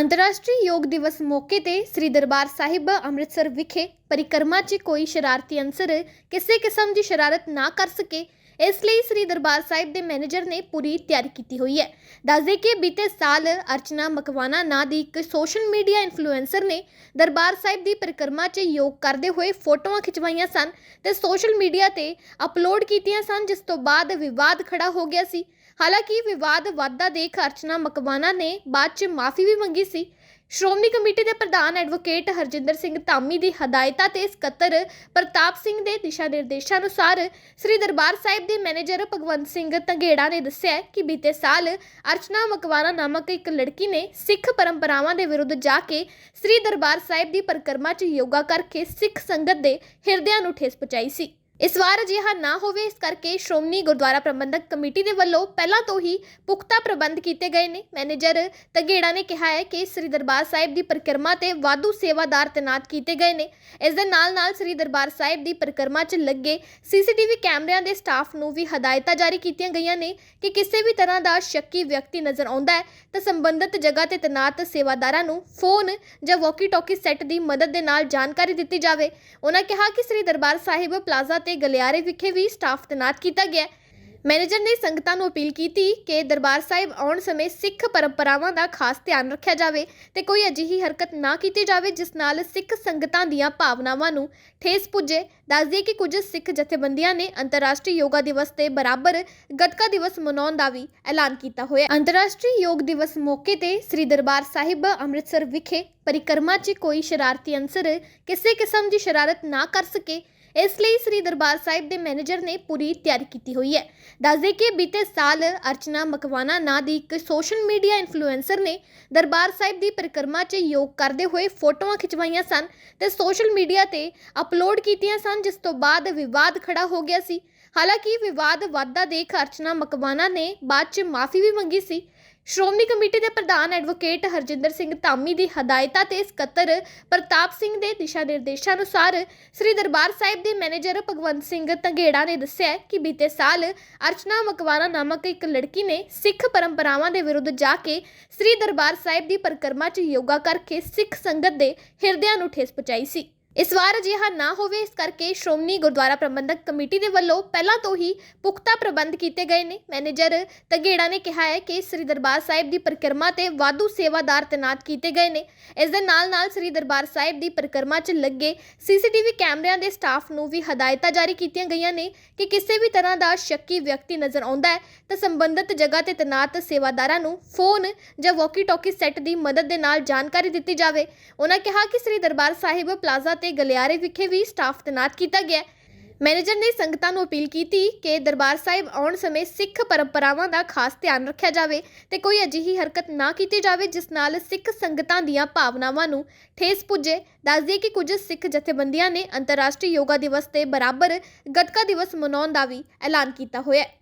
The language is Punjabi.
ਅੰਤਰਰਾਸ਼ਟਰੀ ਯੋਗ ਦਿਵਸ ਮੌਕੇ ਤੇ ਸ੍ਰੀ ਦਰਬਾਰ ਸਾਹਿਬ ਅੰਮ੍ਰਿਤਸਰ ਵਿਖੇ ਪਰਿਕਰਮਾ 'ਚ ਕੋਈ ਸ਼ਰਾਰਤੀ ਅਨਸਰ ਕਿਸੇ ਕਿਸਮ ਦੀ ਸ਼ਰਾਰਤ ਨਾ ਕਰ ਸਕੇ ਇਸ ਲਈ ਸ੍ਰੀ ਦਰਬਾਰ ਸਾਹਿਬ ਦੇ ਮੈਨੇਜਰ ਨੇ ਪੂਰੀ ਤਿਆਰੀ ਕੀਤੀ ਹੋਈ ਹੈ। ਦੱਸਦੇ ਕਿ ਬੀਤੇ ਸਾਲ ਅਰਚਨਾ ਮਕਵਾਨਾ ਨਾਂ ਦੀ ਇੱਕ ਸੋਸ਼ਲ ਮੀਡੀਆ ਇਨਫਲੂਐਂਸਰ ਨੇ ਦਰਬਾਰ ਸਾਹਿਬ ਦੀ ਪਰਿਕਰਮਾ 'ਚ ਯੋਗ ਕਰਦੇ ਹੋਏ ਫੋਟੋਆਂ ਖਿਚਵਾਈਆਂ ਸਨ ਤੇ ਸੋਸ਼ਲ ਮੀਡੀਆ ਤੇ ਅਪਲੋਡ ਕੀਤੀਆਂ ਸਨ, ਜਿਸ ਤੋਂ ਬਾਅਦ ਵਿਵਾਦ ਖੜਾ ਹੋ ਗਿਆ ਸੀ। ਹਾਲਾਂਕਿ ਵਿਵਾਦ ਵਾਧਾ ਦੇਖ ਅਰਚਨਾ ਮਕਵਾਨਾ ਨੇ ਬਾਅਦ 'ਚ ਮਾਫੀ ਵੀ ਮੰਗੀ ਸੀ ਸ਼੍ਰੋਮਣੀ ਕਮੇਟੀ ਦੇ ਪ੍ਰਧਾਨ ਐਡਵੋਕੇਟ ਹਰਜਿੰਦਰ ਸਿੰਘ ਧਾਮੀ ਦੀ ਹਦਾਇਤਾਂ ਤੇ ਸਕੱਤਰ ਪ੍ਰਤਾਪ ਸਿੰਘ ਦੇ ਦਿਸ਼ਾ ਨਿਰਦੇਸ਼ਾਂ ਅਨੁਸਾਰ ਸ੍ਰੀ ਦਰਬਾਰ ਸਾਹਿਬ ਦੇ ਮੈਨੇਜਰ ਭਗਵੰਤ ਸਿੰਘ ਤੰਗੇੜਾ ਨੇ ਦੱਸਿਆ ਕਿ ਬੀਤੇ ਸਾਲ ਅਰਚਨਾ ਮਕਵਾਨਾ ਨਾਮਕ ਇੱਕ ਲੜਕੀ ਨੇ ਸਿੱਖ ਪਰੰਪਰਾਵਾਂ ਦੇ ਵਿਰੁੱਧ ਜਾ ਕੇ ਸ੍ਰੀ ਦਰਬਾਰ ਸਾਹਿਬ ਦੀ ਪਰਿਕਰਮਾ 'ਚ ਯੋਗਾ ਕਰਕੇ ਸਿੱਖ ਸੰਗਤ ਦੇ ਹਿਰਦਿਆਂ ਨੂੰ ਠੇਸ ਪਹੁੰਚਾਈ ਸੀ। ਇਸ ਵਾਰ ਅਜਿਹਾ ਨਾ ਹੋਵੇ, ਇਸ ਕਰਕੇ ਸ਼੍ਰੋਮਣੀ ਗੁਰਦੁਆਰਾ ਪ੍ਰਬੰਧਕ ਕਮੇਟੀ ਦੇ ਵੱਲੋਂ ਪਹਿਲਾਂ ਤੋਂ ਹੀ ਪੁਖਤਾ ਪ੍ਰਬੰਧ ਕੀਤੇ ਗਏ ਨੇ। ਮੈਨੇਜਰ ਤਗੇੜਾ ਨੇ ਕਿਹਾ ਹੈ ਕਿ ਸ੍ਰੀ ਦਰਬਾਰ ਸਾਹਿਬ ਦੀ ਪਰਿਕਰਮਾ ਤੇ ਵਾਧੂ ਸੇਵਾਦਾਰ ਤੈਨਾਤ ਕੀਤੇ ਗਏ ਨੇ। ਇਸ ਦੇ ਨਾਲ ਨਾਲ ਸ੍ਰੀ ਦਰਬਾਰ ਸਾਹਿਬ ਦੀ ਪਰਿਕਰਮਾ 'ਚ ਲੱਗੇ ਸੀਸੀਟੀਵੀ ਕੈਮਰਿਆਂ ਦੇ ਸਟਾਫ ਨੂੰ ਵੀ ਹਦਾਇਤਾਂ ਜਾਰੀ ਕੀਤੀਆਂ ਗਈਆਂ ਨੇ ਕਿ ਕਿਸੇ ਵੀ ਤਰ੍ਹਾਂ ਦਾ ਸ਼ੱਕੀ ਵਿਅਕਤੀ ਨਜ਼ਰ ਆਉਂਦਾ ਹੈ ਤਾਂ ਸੰਬੰਧਿਤ ਜਗ੍ਹਾ ਤੇ ਤੈਨਾਤ ਸੇਵਾਦਾਰਾਂ ਨੂੰ ਫੋਨ ਜਾਂ ਵਾਕੀ ਟਾਕੀ ਸੈੱਟ ਦੀ ਮਦਦ ਦੇ ਨਾਲ ਜਾਣਕਾਰੀ ਦਿੱਤੀ ਜਾਵੇ। ਉਹਨਾਂ ਕਿਹਾ ਕਿ ਸ੍ਰੀ ਦਰਬਾਰ ਸਾਹਿਬ ਪਲਾਜ਼ਾ ਤੇ ਗਲਿਆਰੇ ਵਿਖੇ ਵੀ ਸਟਾਫ ਤੈਨਾਤ ਕੀਤਾ ਗਿਆ ਹੈ। ਮੈਨੇਜਰ ਨੇ ਸੰਗਤਾਂ ਨੂੰ ਅਪੀਲ ਕੀਤੀ ਕਿ ਦਰਬਾਰ ਸਾਹਿਬ ਆਉਣ ਸਮੇਂ ਸਿੱਖ ਪਰੰਪਰਾਵਾਂ ਦਾ ਖਾਸ ਧਿਆਨ ਰੱਖਿਆ ਜਾਵੇ ਤੇ ਕੋਈ ਅਜਿਹੀ ਹਰਕਤ ਨਾ ਕੀਤੀ ਜਾਵੇ, ਜਿਸ ਨਾਲ ਸਿੱਖ ਸੰਗਤਾਂ ਦੀਆਂ ਭਾਵਨਾਵਾਂ ਨੂੰ ਠੇਸ ਪੁੱਜੇ। ਦੱਸਦੀ ਕਿ ਕੁਝ ਸਿੱਖ ਜਥੇਬੰਦੀਆਂ ਨੇ ਅੰਤਰਰਾਸ਼ਟਰੀ ਯੋਗਾ ਦਿਵਸ ਤੇ ਬਰਾਬਰ ਗੱਤਕਾ ਦਿਵਸ ਮਨਾਉਣ ਦਾ ਵੀ ਐਲਾਨ ਕੀਤਾ ਹੋਇਆ ਹੈ। ਅੰਤਰਰਾਸ਼ਟਰੀ ਯੋਗ ਦਿਵਸ ਮੌਕੇ ਤੇ ਸ੍ਰੀ ਦਰਬਾਰ ਸਾਹਿਬ ਅੰਮ੍ਰਿਤਸਰ ਵਿਖੇ ਪਰਿਕਰਮਾ 'ਚ ਕੋਈ ਸ਼ਰਾਰਤੀ ਅਨਸਰ ਕਿਸੇ ਕਿਸਮ ਦੀ ਸ਼ਰਾਰਤ ਨਾ ਕਰ ਸਕੇ। ਇਸ ਲਈ ਸ੍ਰੀ ਦਰਬਾਰ ਸਾਹਿਬ ਦੇ ਮੈਨੇਜਰ ਨੇ ਪੂਰੀ ਤਿਆਰੀ ਕੀਤੀ ਹੋਈ ਹੈ। ਦੱਸਦੇ ਕਿ ਬੀਤੇ ਸਾਲ ਅਰਚਨਾ ਮਕਵਾਨਾ ਨਾਂ ਦੀ ਇੱਕ ਸੋਸ਼ਲ ਮੀਡੀਆ ਇਨਫਲੂਐਂਸਰ ਨੇ ਦਰਬਾਰ ਸਾਹਿਬ ਦੀ ਪਰਿਕਰਮਾ 'ਚ ਯੋਗ ਕਰਦੇ ਹੋਏ ਫੋਟੋਆਂ ਖਿਚਵਾਈਆਂ ਸਨ ਤੇ ਸੋਸ਼ਲ ਮੀਡੀਆ ਤੇ ਅਪਲੋਡ ਕੀਤੀਆਂ ਸਨ, ਜਿਸ ਤੋਂ ਬਾਅਦ ਵਿਵਾਦ ਖੜਾ ਹੋ ਗਿਆ ਸੀ। ਹਾਲਾਂਕਿ ਵਿਵਾਦ ਵਾਧਾ ਦੇਖ ਅਰਚਨਾ ਮਕਵਾਨਾ ਨੇ ਬਾਅਦ 'ਚ ਮਾਫੀ ਵੀ ਮੰਗੀ ਸੀ ਸ਼੍ਰੋਮਣੀ ਕਮੇਟੀ ਦੇ ਪ੍ਰਧਾਨ ਐਡਵੋਕੇਟ ਹਰਜਿੰਦਰ ਸਿੰਘ ਧਾਮੀ ਦੀ ਹਦਾਇਤਾਂ ਤੇ ਸਕੱਤਰ ਪ੍ਰਤਾਪ ਸਿੰਘ ਦੇ ਦਿਸ਼ਾ ਨਿਰਦੇਸ਼ਾਂ ਅਨੁਸਾਰ ਸ੍ਰੀ ਦਰਬਾਰ ਸਾਹਿਬ ਦੇ ਮੈਨੇਜਰ ਭਗਵੰਤ ਸਿੰਘ ਤੰਗੇੜਾ ਨੇ ਦੱਸਿਆ ਕਿ ਬੀਤੇ ਸਾਲ ਅਰਚਨਾ ਮਕਵਾਨਾ ਨਾਮਕ ਇੱਕ ਲੜਕੀ ਨੇ ਸਿੱਖ ਪਰੰਪਰਾਵਾਂ ਦੇ ਵਿਰੁੱਧ ਜਾ ਕੇ ਸ੍ਰੀ ਦਰਬਾਰ ਸਾਹਿਬ ਦੀ ਪਰਿਕਰਮਾ 'ਚ ਯੋਗਾ ਕਰਕੇ ਸਿੱਖ ਸੰਗਤ ਦੇ ਹਿਰਦਿਆਂ ਨੂੰ ਠੇਸ ਪਹੁੰਚਾਈ ਸੀ। ਇਸ ਵਾਰ ਅਜਿਹਾ ਨਾ ਹੋਵੇ, ਇਸ ਕਰਕੇ ਸ਼੍ਰੋਮਣੀ ਗੁਰਦੁਆਰਾ ਪ੍ਰਬੰਧਕ ਕਮੇਟੀ ਦੇ ਵੱਲੋਂ ਪਹਿਲਾਂ ਤੋਂ ਹੀ ਪੁਖਤਾ ਪ੍ਰਬੰਧ ਕੀਤੇ ਗਏ ਨੇ। ਮੈਨੇਜਰ ਤਗੇੜਾ ਨੇ ਕਿਹਾ ਹੈ ਕਿ ਸ੍ਰੀ ਦਰਬਾਰ ਸਾਹਿਬ ਦੀ ਪਰਿਕਰਮਾ ਤੇ ਵਾਧੂ ਸੇਵਾਦਾਰ ਤੈਨਾਤ ਕੀਤੇ ਗਏ ਨੇ। ਇਸ ਦੇ ਨਾਲ ਨਾਲ ਸ੍ਰੀ ਦਰਬਾਰ ਸਾਹਿਬ ਦੀ ਪਰਿਕਰਮਾ 'ਚ ਲੱਗੇ ਸੀਸੀਟੀਵੀ ਕੈਮਰਿਆਂ ਦੇ ਸਟਾਫ ਨੂੰ ਵੀ ਹਦਾਇਤਾਂ ਜਾਰੀ ਕੀਤੀਆਂ ਗਈਆਂ ਨੇ ਕਿ ਕਿਸੇ ਵੀ ਤਰ੍ਹਾਂ ਦਾ ਸ਼ੱਕੀ ਵਿਅਕਤੀ ਨਜ਼ਰ ਆਉਂਦਾ ਹੈ ਤਾਂ ਸੰਬੰਧਿਤ ਜਗ੍ਹਾ ਤੇ ਤੈਨਾਤ ਸੇਵਾਦਾਰਾਂ ਨੂੰ ਫੋਨ ਜਾਂ ਵਾਕੀ ਟਾਕੀ ਸੈੱਟ ਦੀ ਮਦਦ ਦੇ ਨਾਲ ਜਾਣਕਾਰੀ ਦਿੱਤੀ ਜਾਵੇ। ਉਹਨਾਂ ਕਿਹਾ ਕਿ ਸ੍ਰੀ ਦਰਬਾਰ ਸਾਹਿਬ ਪਲਾਜ਼ਾ ਤੇ ਗਲਿਆਰੇ ਵਿਖੇ ਵੀ ਸਟਾਫ ਤੈਨਾਤ ਕੀਤਾ ਗਿਆ। ਹੈ ਮੈਨੇਜਰ ਨੇ ਸੰਗਤਾਂ ਨੂੰ ਅਪੀਲ ਕੀਤੀ ਕਿ ਦਰਬਾਰ ਸਾਹਿਬ ਆਉਣ ਸਮੇਂ ਸਿੱਖ ਪਰੰਪਰਾਵਾਂ ਦਾ ਖਾਸ ਧਿਆਨ ਰੱਖਿਆ ਜਾਵੇ ਤੇ ਕੋਈ ਅਜਿਹੀ ਹਰਕਤ ਨਾ ਕੀਤੀ ਜਾਵੇ ਜਿਸ ਨਾਲ ਸਿੱਖ ਸੰਗਤਾਂ ਦੀਆਂ ਭਾਵਨਾਵਾਂ ਨੂੰ ਠੇਸ ਪੁੱਜੇ। ਦੱਸਦੀ ਕਿ ਕੁਝ ਸਿੱਖ ਜਥੇਬੰਦੀਆਂ ਨੇ ਅੰਤਰਰਾਸ਼ਟਰੀ ਯੋਗਾ ਦਿਵਸ ਤੇ ਬਰਾਬਰ ਗੱਤਕਾ ਦਿਵਸ ਮਨਾਉਣ ਦਾ ਵੀ ਐਲਾਨ ਕੀਤਾ ਹੋਇਆ ਹੈ।